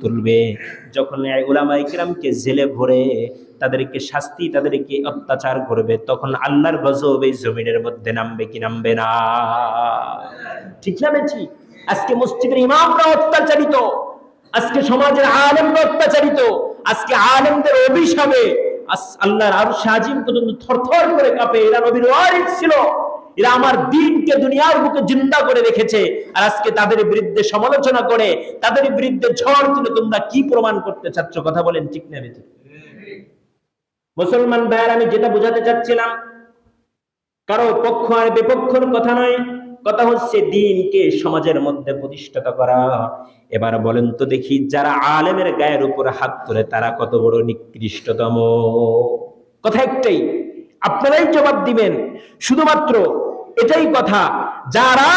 তুলবে। যখন ওলামা ইকরামকে জেলে ভরে তাদেরকে শাস্তি, তাদেরকে অত্যাচার করবে, তখন আল্লাহর গজব এই জমিনের মধ্যে নামবে কি নামবে না? ঠিক না বেঠি? আজকে মসজিদের ইমামরা অত্যাচারিত। আজকে সমাজের আলেমরা অত্যাচারিত। আজকে আলেমদের অভিশাপে আল্লাহর আর সাজিম পর্যন্ত থরথর করে কাঁপে। এরা নবীর ওয়ারিস ছিল। এরা আমার দিনকে দুনিয়ার বুকে জিন্দা করে রেখেছে। আর আজকে তাদের বিরুদ্ধে সমালোচনা করে, তাদের বিরুদ্ধে ঝড় তুলে তোমরা কি প্রমাণ করতে চাচ্ছ? কথা বলেন ঠিক না বেঠিক। মুসলমান ভাইয়ের, আমি যেটা বোঝাতে চাচ্ছিলাম, কারও পক্ষ আর বিপক্ষর কথা নয়, কথা হচ্ছে দিনকে সমাজের মধ্যে প্রতিষ্ঠাতা করা। এবার বলেন তো দেখি, যারা আলেমের গায়ের উপর হাত তোলে, তারা কত বড় নিকৃষ্টতম। কথা একটাই, আপনারাই জবাব দিবেন, শুধুমাত্র এটাই কথা। যারা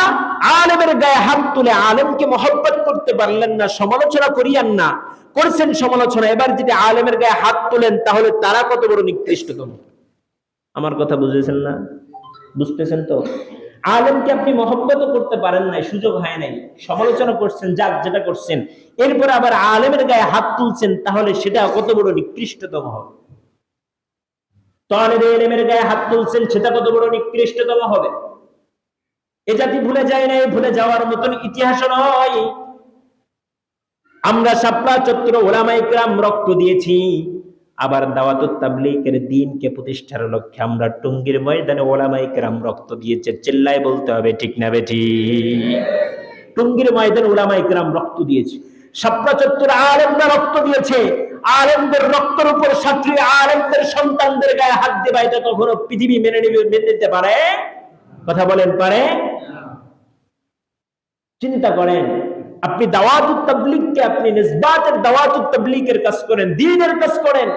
আলেমের গায়ে হাত তুলে আলেমকে মহব্বত করতে পারলেন না, সমালোচনা করিয়ান না, করছেন সমালোচনা, এবার যদি আলেমের গায়ে হাত তোলেন, তাহলে তারা কত বড় নিকৃষ্টতম? আমার কথা বুঝেছেন না? বুঝতেছেন তো? আলেমকে আপনি মহব্বত করতে পারেন নাই, সুযোগ হয় নাই। সমালোচনা করছেন যাক যেটা করছেন। এরপরে আবার আলেমের গায়ে হাত তুলছেন, তাহলে সেটা কত বড় নিকৃষ্টতম হবে? তলের এলেমের গায়ে হাত তুলছেন, সেটা কত বড় নিকৃষ্টতম হবে? এ জাতি ভুলে যায় নাই? ভুলে যাওয়ার মতন ইতিহাস নয়। আমরা শাপলা চত্র ওলামাই গ্রাম রক্ত দিয়েছি। আবার দাওয়াত তাবলিকের দিনকে প্রতিষ্ঠার লক্ষ্যে আমরা টুঙ্গির ময়দানে ওলামাই গ্রাম রক্ত দিয়েছে। চিল্লায় বলতে হবে, ঠিক না বেটি টুঙ্গির ময়দানে ওলামাই গ্রাম রক্ত দিয়েছে। শাপলা চত্বর আলেমরা রক্ত দিয়েছে। আলেমদের রক্তের উপর ছাত্রী আলেমদের সন্তানদের গায়ে হাত দেবা এটা কখনো পৃথিবী মেনে নিবে মেনে নিতে পারে? কথা বলেন পারে? চিন্তা করেন, আপনি দাওয়াতুত তাবলিগকে আপনি নিসবাতের দাওয়াতুত তাবলিগের কাজ করেন দ্বীনের কাজ করেন।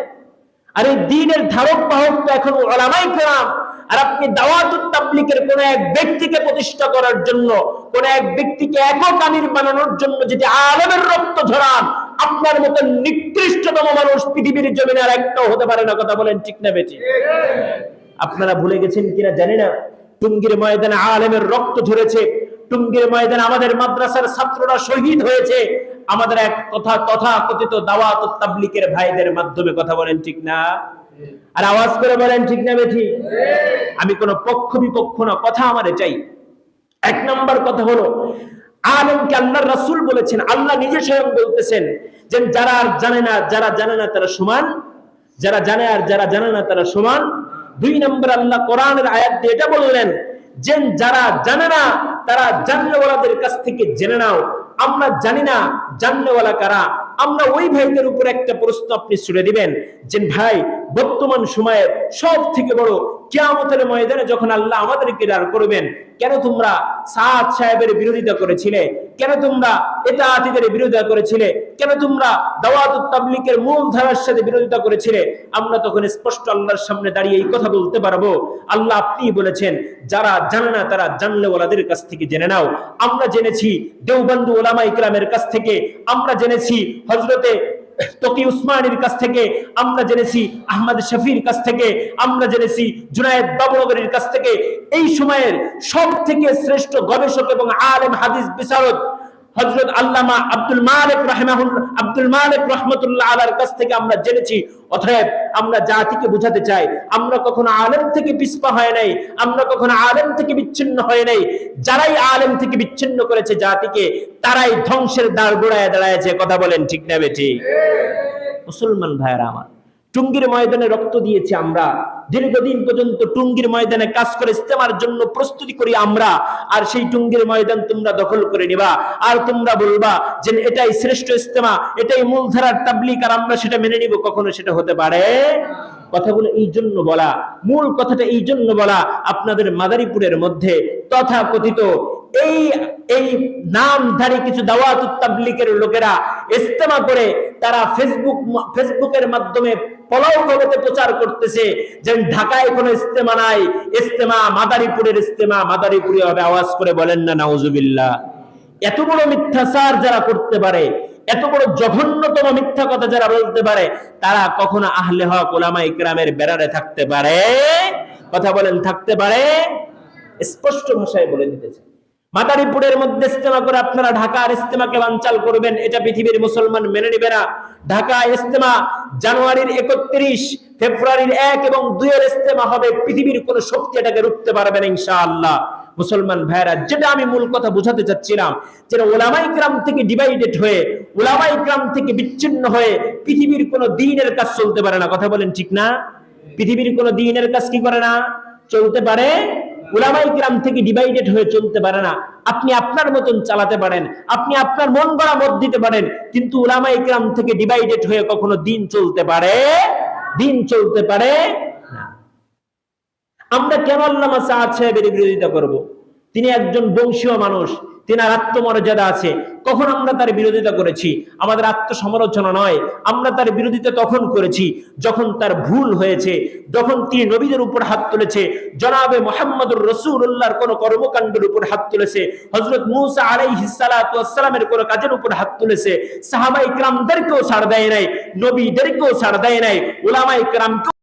আর এই দ্বীনের ধারক বাহক তো এখন ওলামাই কেরাম। আর আপনি দাওয়াতুত তাবলিগের কোন এক ব্যক্তিকে প্রতিষ্ঠা করার জন্য, কোন এক ব্যক্তিকে একক আমির বানানোর জন্য যদি আলমের রক্ত ঝরান, আপনার মতো নিকৃষ্টতম মানুষ পৃথিবীর জমিনে আর একটাও হতে পারে না। কথা বলেন ঠিক না বেটি আপনারা ভুলে গেছেন কিনা জানি না। টুঙ্গির ময়দানে আলেমের রক্ত ঝরেছে, টুঙ্গির ময়দানে আমাদের মাদ্রাসার ছাত্ররা শহীদ হয়েছে। আমাদের এক কথা তথা কথিত দাওয়াত তাবলিকের ভাইদের মাধ্যমে কথা বলেন ঠিক না? আর আওয়াজ করে বলেন ঠিক না বেঠি? আমি কোন পক্ষ বিপক্ষ না, কথা আমারে চাই। এক নম্বর কথা হলো, আলমকে আল্লাহ রাসূল বলেছেন, আল্লাহ নিজে স্বয়ং বলতেছেন যে যারা আর জানে না, যারা জানে না তারা সমান, যারা জানে আর যারা জানে না তারা সমান। দুই নম্বর আল্লাহ কোরআনের আয়াত দিয়ে এটা বললেন যে যারা জানে না, তারা জানলেওয়ালাদের কাছ থেকে জেনে নাও। আমরা জানি না জানলেওয়ালা কারা। আমরা ওই ভাইদের উপর একটা প্রশ্ন আপনি ছুড়ে দিবেন যে ভাই, বর্তমান সময়ের সব থেকে বড় কিয়ামতের ময়দানে যখন আল্লাহ আমাদেরকে দাঁড় করবেন, কেন তোমরা সাদ সাহেবের বিরোধিতা করেছিলে? কেন তোমরা এটা আতিদের বিরোধিতা করেছিলে? কেন তোমরা দাওয়াত তাবলিকের মূল ধারার সাথে বিরোধিতা করেছিলে? আমরা তখন স্পষ্ট আল্লাহর সামনে দাঁড়িয়ে এই কথা বলতে পারব। আল্লাহ আপনি বলেছেন, যারা জানে না তারা জানলে ওলাদের কাছ থেকে জেনে নাও। আমরা জেনেছি দেওবন্ধু ওলামা ইকরামের কাছ থেকে, আমরা জেনেছি হজরতে তকি উসমানের কাছ থেকে আমরা জেনেছি, আহমদ শফির কাছ থেকে আমরা জেনেছি, জুনায়েদ বাবুনগরের কাছ থেকে। এই সময়ের সব থেকে শ্রেষ্ঠ গবেষক এবং আলেম হাদিস বিশারদ হযরত আল্লামা আব্দুল মালিক রাহিমাহুল্লাহ আব্দুল মালিক রহমতুল্লাহ আলার কাছ থেকে আমরা জেনেছি অতএব আমরা জাতিকে বুঝাতে চাই। আমরা কখনো আলেম থেকে পিছপা হয় নাই আমরা কখনো আলেম থেকে বিচ্ছিন্ন হয় নাই। যারাই আলেম থেকে বিচ্ছিন্ন করেছে জাতিকে তারাই ধ্বংসের দ্বার গোড়ায় দাঁড়ায়ছে কথা বলেন ঠিক না বেঠি মুসলমান ভাইয়েরা আমার টুঙ্গির ময়দানে রক্ত দিয়েছি আমরা। দীর্ঘদিন পর্যন্ত টুঙ্গির ময়দানে কাজ করে ইস্তেমার জন্য প্রস্তুতি করি আমরা। আর সেই টুঙ্গির ময়দান তোমরা দখল করে নিবা। আর তোমরা বলবা যে এটাই শ্রেষ্ঠ ইস্তেমা এটাই মূলধারার তাবলিক আর আমরা সেটা মেনে নিব, কখনো সেটা হতে পারে? কথাগুলো এই জন্য বলা, মূল কথাটা এই জন্য বলা আপনাদের মাদারীপুরের মধ্যে তথা কথিত এই এই নামধারী কিছু দাওয়াত তাবলিকের লোকেরা ইস্তেমা করে তারা ফেসবুক ফেসবুকের মাধ্যমে পলাও জগতে প্রচার করতেছে যে ঢাকায় কোনো ইস্তেমা নাই। ইস্তেমা মাদারীপুরের ইস্তেমা মাদারীপুরে হবে, আওয়াজ করে বলেন না, নাউজুবিল্লাহ। এত বড় মিথ্যাচার যারা করতে পারে, এত বড় জঘন্যতম মিথ্যা কথা যারা বলতে পারে, তারা কখনো আহলে হক ওলামা ইকরামের বেড়ারে থাকতে পারে? কথা বলেন, থাকতে পারে? স্পষ্ট ভাষায় বলে দিতেছে মাদারীপুরের মধ্যে ইস্তেমা করে আপনারা ঢাকার ইস্তেমাকে বানচাল করবেন, এটা পৃথিবীর মুসলমান মেনে নেবে না। ঢাকা ইস্তেমা জানুয়ারির একত্রিশ, ফেব্রুয়ারির এক এবং দুইয়ের ইস্তেমা হবে, পৃথিবীর কোন শক্তি এটাকে রুখতে পারবে না ইনশাআল্লাহ। মুসলমান ভাইরা যেটা আমি মূল কথা বোঝাতে চাচ্ছিলাম যে ওলামাই গ্রাম থেকে ডিভাইডেড হয়ে, ওলামাই গ্রাম থেকে বিচ্ছিন্ন হয়ে পৃথিবীর কোন দিনের কাজ চলতে পারে না। কথা বলেন ঠিক না? পৃথিবীর কোন দিনের কাজ কি করে না? চলতে পারে উলামাই গ্রাম থেকে ডিভাইডেড হয়ে চলতে পারে না আপনি আপনার মতন চালাতে পারেন, আপনি আপনার মন গড়া মত দিতে পারেন, কিন্তু উলামাই গ্রাম থেকে ডিভাইডেড হয়ে কখনো দিন চলতে পারে, দিন চলতে পারে আমরা কেন আল্লামা সাহেবের বিরোধিতা করব। তিনি একজন বংশীয় মানুষ তিনার আত্মমর্যাদা আছে। কখন আমরা তার বিরোধিতা করেছি? আমাদের আত্মসমালোচনা নয়। আমরা তার বিরোধিতা তখন করেছি যখন তার ভুল হয়েছে, যখন তিনি নবীদের উপর হাত তুলেছে। জনাবে মোহাম্মদুর রসুল্লাহর কোন কর্মকাণ্ডের উপর হাত তুলেছে। হজরত মুসা আলাইহিসালামের কোন কাজের উপর হাত তুলেছে। সাহাবাই ক্রামদেরকেও ছাড় দেয় নাই, নবীদেরকেও ছাড় দেয় নাই ওলামাই ক্রামকেও